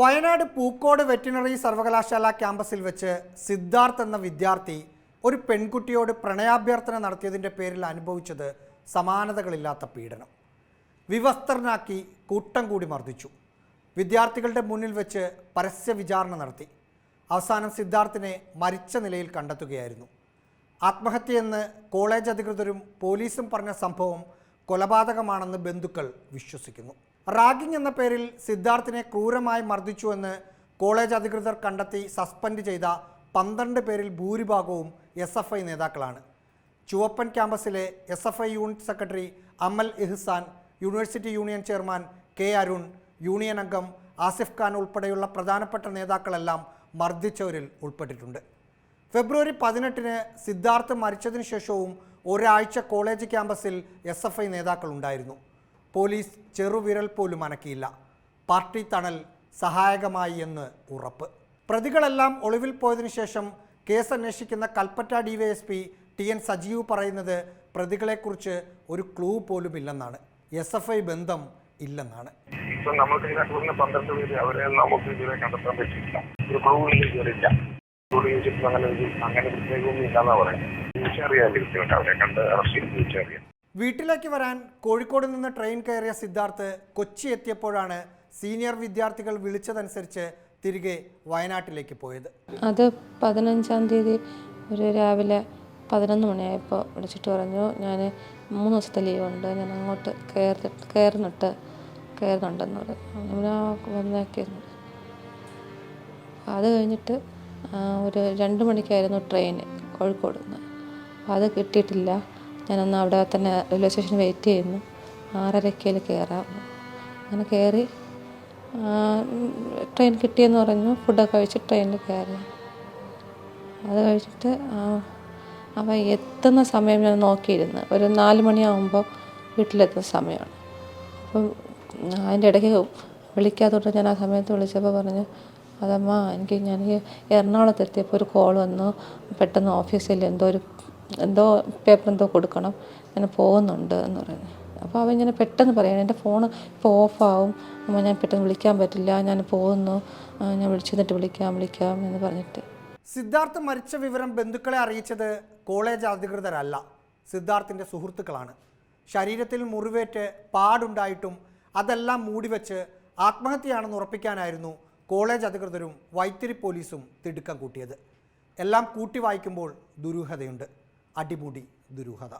Wayanad Pookode veterinary സർവകലാശാല ക്യാമ്പസിൽ വെച്ച് സിദ്ധാർത്ഥ് എന്ന വിദ്യാർത്ഥി ഒരു പെൺകുട്ടിയോട് പ്രണയാഭ്യർത്ഥന നടത്തിയതിന്റെ പേരിൽ അനുഭവിച്ചത് സമാനതകളില്ലാത്ത പീഡനം. വിവസ്ത്രനാക്കി കൂട്ടം കൂടി മർദ്ദിച്ചു. വിദ്യാർത്ഥികളുടെ മുന്നിൽ വെച്ച് പരസ്യ വിചാരണ നടത്തി. അവസാനം സിദ്ധാർത്ഥിനെ മരിച്ച നിലയിൽ കണ്ടെത്തുകയായിരുന്നു. ആത്മഹത്യയെന്ന് കോളേജ് അധികൃതരും പോലീസും പറഞ്ഞ സംഭവം കൊലപാതകമാണെന്ന് ബന്ധുക്കൾ വിശ്വസിക്കുന്നു. റാഗിംഗ് എന്ന പേരിൽ സിദ്ധാർത്ഥിനെ ക്രൂരമായി മർദ്ദിച്ചുവെന്ന് കോളേജ് അധികൃതർ കണ്ടെത്തി സസ്പെൻഡ് ചെയ്ത പന്ത്രണ്ട് പേരിൽ ഭൂരിഭാഗവും എസ് എഫ് ഐ നേതാക്കളാണ്. ചുവപ്പൻ ക്യാമ്പസിലെ S F I unit secretary Amal Ihsan university union chairman K Arun union അംഗം ആസിഫ് ഖാൻ ഉൾപ്പെടെയുള്ള പ്രധാനപ്പെട്ട നേതാക്കളെല്ലാം മർദ്ദിച്ചവരിൽ ഉൾപ്പെട്ടിട്ടുണ്ട്. ഫെബ്രുവരി പതിനെട്ടിന് സിദ്ധാർത്ഥ് മരിച്ചതിനു ശേഷവും ഒരാഴ്ച കോളേജ് ക്യാമ്പസിൽ എസ് എഫ് ഐ നേതാക്കളുണ്ടായിരുന്നു പോലീസ് ചെറുവിരൽ പോലും അനക്കിയില്ല. പാർട്ടി തണൽ സഹായകമായി എന്ന് ഉറപ്പ്. പ്രതികളെല്ലാം ഒളിവിൽ പോയതിനു ശേഷം കേസ് അന്വേഷിക്കുന്ന Kalpetta DYSP T N Sajeev പറയുന്നത് പ്രതികളെക്കുറിച്ച് ഒരു ക്ലൂ പോലും ഇല്ലെന്നാണ് എസ് എഫ് ഐ ബന്ധം ഇല്ലെന്നാണ്. ഇപ്പൊ ഇതിനെ അവരെ ഒരു അങ്ങനെ അങ്ങനെ പ്രത്യേകമൊന്നും ഇല്ലാന്നാ പറയുന്നത്. തിരിച്ചറിയാൻ അവരെ കണ്ട് അറസ്റ്റ് തിരിച്ചറിയാം വീട്ടിലേക്ക് വരാൻ കോഴിക്കോട് നിന്ന് ട്രെയിൻ കയറിയ സിദ്ധാർത്ഥ് കൊച്ചി എത്തിയപ്പോഴാണ് സീനിയർ വിദ്യാർത്ഥികൾ വിളിച്ചതനുസരിച്ച് തിരികെ വയനാട്ടിലേക്ക് പോയത്. അത് പതിനഞ്ചാം തീയതി ഒരു രാവിലെ പതിനൊന്ന് മണിയായപ്പോൾ വിളിച്ചിട്ട് പറഞ്ഞു ഞാൻ മൂന്ന് ദിവസത്തെ ലീവുണ്ട് ഞാൻ അങ്ങോട്ട് കയറി കയറുന്നിട്ട് കയറുന്നുണ്ടെന്ന് പറഞ്ഞു. വന്നേക്കായിരുന്നു. അത് കഴിഞ്ഞിട്ട് ഒരു രണ്ട് മണിക്കായിരുന്നു ട്രെയിൻ കോഴിക്കോട് നിന്ന്. അപ്പോൾ അത് കിട്ടിയിട്ടില്ല. ഞാനന്ന് അവിടെ തന്നെ റെയിൽവേ സ്റ്റേഷനിൽ വെയിറ്റ് ചെയ്യുന്നു. ആറരക്കയിൽ കയറാം അങ്ങനെ കയറി ട്രെയിൻ കിട്ടിയെന്ന് പറഞ്ഞു. ഫുഡൊക്കെ കഴിച്ച് ട്രെയിനിൽ കയറി അത് കഴിച്ചിട്ട് അവ എത്തുന്ന സമയം ഞാൻ നോക്കിയിരുന്നു. ഒരു നാല് മണിയാകുമ്പോൾ വീട്ടിലെത്തുന്ന സമയമാണ്. അപ്പം അതിന്റെ ഇടയ്ക്ക് വിളിക്കാത്തോട്ട് ഞാൻ ആ സമയത്ത് വിളിച്ചപ്പോൾ പറഞ്ഞു അതമ്മ എനിക്ക് ഞാൻ എറണാകുളത്ത് എത്തിയപ്പോൾ ഒരു കോൾ വന്നു. പെട്ടെന്ന് ഓഫീസിൽ എന്തോ ഒരു എന്തോ പേപ്പർ എന്തോ കൊടുക്കണം. ഞാൻ പോകുന്നുണ്ട് എന്ന് പറഞ്ഞു അപ്പോൾ അവൻ ഇങ്ങനെ പെട്ടെന്ന് പറയാണ് എന്റെ ഫോൺ ഇപ്പോൾ ഓഫാവും. ഞാൻ പെട്ടെന്ന് വിളിക്കാൻ പറ്റില്ല. ഞാൻ പോകുന്നു. ഞാൻ വിളിച്ചിരുന്നിട്ട് വിളിക്കാം വിളിക്കാം എന്ന് പറഞ്ഞിട്ട്. സിദ്ധാർത്ഥ് മരിച്ച വിവരം ബന്ധുക്കളെ അറിയിച്ചത് കോളേജ് അധികൃതരല്ല. സിദ്ധാർത്ഥിന്റെ സുഹൃത്തുക്കളാണ്. ശരീരത്തിൽ മുറിവേറ്റ് പാടുണ്ടായിട്ടും അതെല്ലാം മൂടിവെച്ച് ആത്മഹത്യയാണെന്ന് ഉറപ്പിക്കാനായിരുന്നു കോളേജ് അധികൃതരും വൈത്തിരി പോലീസും തിടുക്കം കൂട്ടിയത്. എല്ലാം കൂട്ടി വായിക്കുമ്പോൾ ദുരൂഹതയുണ്ട്. അടിമുടി ദുരൂഹത.